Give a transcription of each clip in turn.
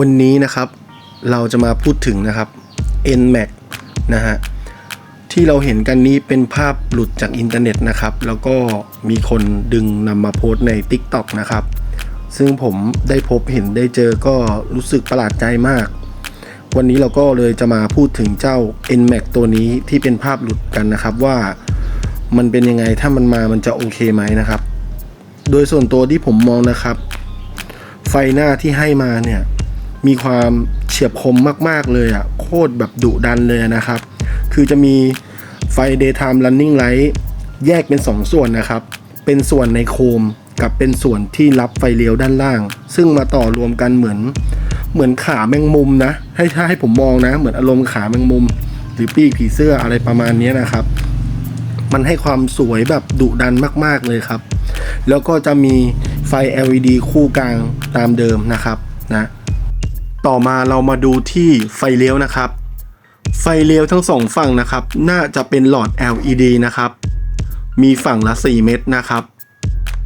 วันนี้นะครับเราจะมาพูดถึงนะครับ NMAX นะฮะที่เราเห็นกันนี้เป็นภาพหลุดจากอินเทอร์เน็ตนะครับ แล้วก็มีคนดึงนำมาโพสต์ใน TikTok นะครับ ซึ่งผมได้พบเห็นได้เจอก็รู้สึกประหลาดใจมาก วันนี้เราก็เลยจะมาพูดถึงเจ้า NMAX ตัวนี้ที่เป็นภาพหลุดกันนะครับว่ามันเป็นยังไงถ้ามันมามันจะโอเคไหมนะครับ โดยส่วนตัวที่ผมมองนะครับ ไฟหน้าที่ให้มาเนี่ย มีความเฉียบคมมาก ๆ เลยอะ่ะ โคตรแบบดุดันเลยนะครับ คือจะมีไฟ daytime running light แยกเป็น2ส่วนนะครับ เป็นส่วนในโคมกับเป็นส่วนที่รับไฟเลี้ยวด้านล่าง ซึ่งมาต่อรวมกันเหมือน เหมือนขาแมงมุมนะ ให้ถ้าให้ผมมองนะ เหมือนอารมณ์ขาแมงมุม หรือปีกผีเสื้ออะไรประมาณนี้นะครับ มันให้ความสวยแบบดุดันมากๆเลยครับ แล้วก็จะมีไฟ LED คู่กลางตามเดิมนะครับนะ ต่อมาเรามาดูที่ไฟเลี้ยวนะครับ ไฟเลี้ยวทั้งสองฝั่งนะครับ น่าจะเป็นหลอด LED นะครับ มีฝั่งละ 4 เม็ดนะครับ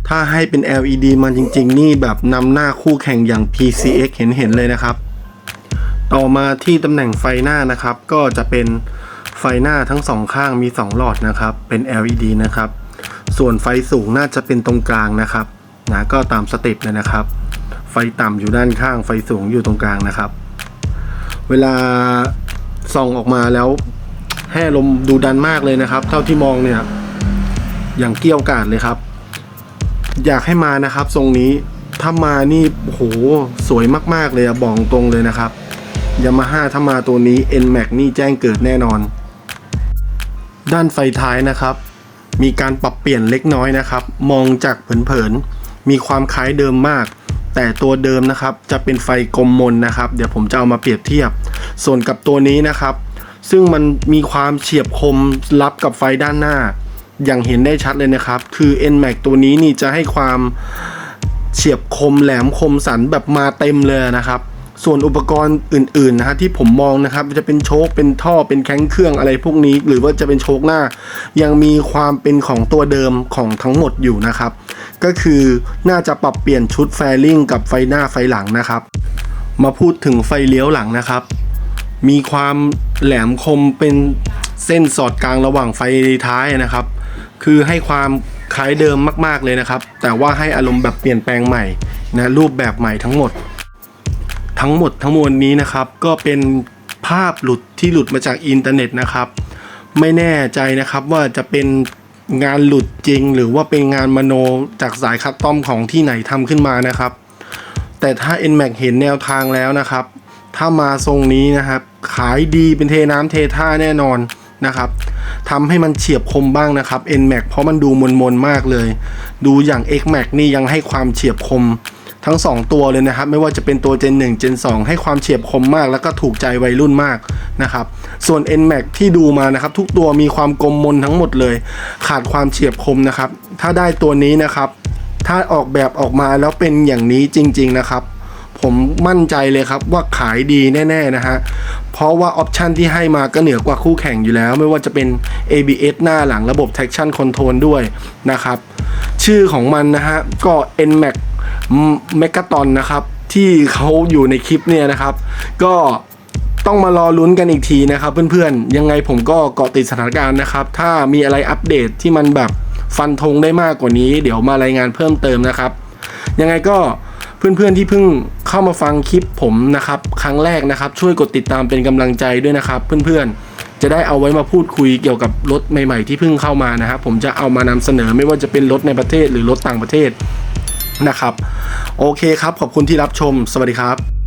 ถ้าให้เป็น LED มันจริง ๆ นี่แบบนำหน้าคู่แข่งอย่าง PCX เห็นเห็นๆเลยนะครับ ต่อมาที่ตำแหน่งไฟหน้านะครับ ก็จะเป็นไฟหน้าทั้งสองข้างมี 2 หลอดนะครับ เป็น LED นะครับ ส่วนไฟสูงน่าจะเป็นตรงกลางนะครับนะก็ตามสเต็ปเลยนะครับ ไฟต่ำอยู่ด้านข้าง ไฟสูงอยู่ตรงกลางนะครับ เวลาส่องออกมาแล้วแห่ลมดูดันมากเลยนะครับ เท่าที่มองเนี่ยอย่างเกี้ยวกาดเลยครับ อยากให้มานะครับ ทรงนี้ถ้ามานี่โอ้โหสวยมากๆเลยอะบอกตรงเลยนะครับยามาฮ่าถ้ามาตัวนี้ NMAX นี่แจ้งเกิดแน่นอน ด้านไฟท้ายนะครับ มีการปรับเปลี่ยนเล็กน้อยนะครับ มองจากเผินๆมีความคล้ายเดิมมาก แต่ตัวเดิมนะครับจะเป็นไฟกลมมนนะครับ เดี๋ยวผมจะเอามาเปรียบเทียบ ส่วนกับตัวนี้นะครับ ซึ่งมันมีความเฉียบคมรับกับไฟด้านหน้า อย่างเห็นได้ชัดเลยนะครับ คือ NMAX ตัวนี้นี่จะให้ความเฉียบคมแหลมคมสันแบบมาเต็มเลยนะครับ ส่วนอุปกรณ์อื่นๆนะฮะที่ผมมองนะครับจะเป็นโชคเป็นท่อเป็นแข้งเครื่องอะไรพวกนี้ หรือว่าจะเป็นโชคหน้า ยังมีความเป็นของตัวเดิมของทั้งหมดอยู่นะครับ ก็คือน่าจะปรับเปลี่ยนชุดแฟลิงกับไฟหน้าไฟหลังนะครับ มาพูดถึงไฟเลี้ยวหลังนะครับ มีความแหลมคมเป็นเส้นสอดกลางระหว่างไฟท้ายนะครับ คือให้ความคล้ายเดิมมาก ๆเลยนะครับ แต่ว่าให้อารมณ์แบบเปลี่ยนแปลงใหม่นะรูปแบบใหม่ทั้งหมด ทั้งหมดทั้งมวลนี้นะครับ ก็เป็นภาพหลุดที่หลุดมาจากอินเทอร์เน็ตนะครับ ไม่แน่ใจนะครับว่าจะเป็นงานหลุดจริง หรือว่าเป็นงานมโนจากสายคัดต้อมของที่ไหนทำขึ้นมานะครับ แต่ถ้า NMAX เห็นแนวทางแล้วนะครับ ถ้ามาทรงนี้นะครับ ขายดีเป็นเทน้ำเทท่าแน่นอนนะครับทำให้มันเฉียบคมบ้างนะครับ NMAX เพราะมันดูมนมนๆมากเลย ดูอย่าง XMAX นี่ยังให้ความเฉียบคม ทั้ง 2 ตัวเลยนะครับ ไม่ว่าจะเป็นตัว Gen 1 Gen 2 ให้ความเฉียบคมมาก แล้วก็ถูกใจวัยรุ่นมากนะครับ ส่วน NMAX ที่ดูมานะครับ ทุกตัวมีความกลมมนทั้งหมดเลย ขาดความเฉียบคมนะครับ ถ้าได้ตัวนี้นะครับ ถ้าออกแบบออกมาแล้วเป็นอย่างนี้จริง ๆ นะครับ ผมมั่นใจเลยครับว่าขายดีแน่ ๆ นะฮะเพราะว่าออปชันที่ให้มาก็เหนือกว่าคู่แข่งอยู่แล้ว ไม่ว่าจะเป็น ABS หน้าหลังระบบ traction control ด้วยนะครับ ชื่อของมันนะฮะก็ NMAX m e g a t o n นะครับ ที่เขาอยู่ในคลิปเนี่ยนะครับ ก็ต้องมารอลุ้นกันอีกทีนะครับเพื่อนๆ ยังไงผมก็เกาะติดสถานการณ์นะครับ ถ้ามีอะไรอัปเดตที่มันแบบฟันธงได้มากกว่านี้ เดี๋ยวมารายงานเพิ่มเติมนะครับ ยังไงก็เพื่อนๆที่เพิ่งเข้ามาฟังคลิปผมนะครับ ครั้งแรกนะครับ ช่วยกดติดตามเป็นกำลังใจด้วยนะครับ เพื่อนๆ จะได้เอาไว้มาพูดคุยเกี่ยวกับรถใหม่ ๆ ที่เพิ่งเข้ามานะครับ ผมจะเอามานำเสนอไม่ว่าจะเป็นรถในประเทศหรือรถต่างประเทศ นะครับ โอเคครับ ขอบคุณที่รับชม สวัสดีครับ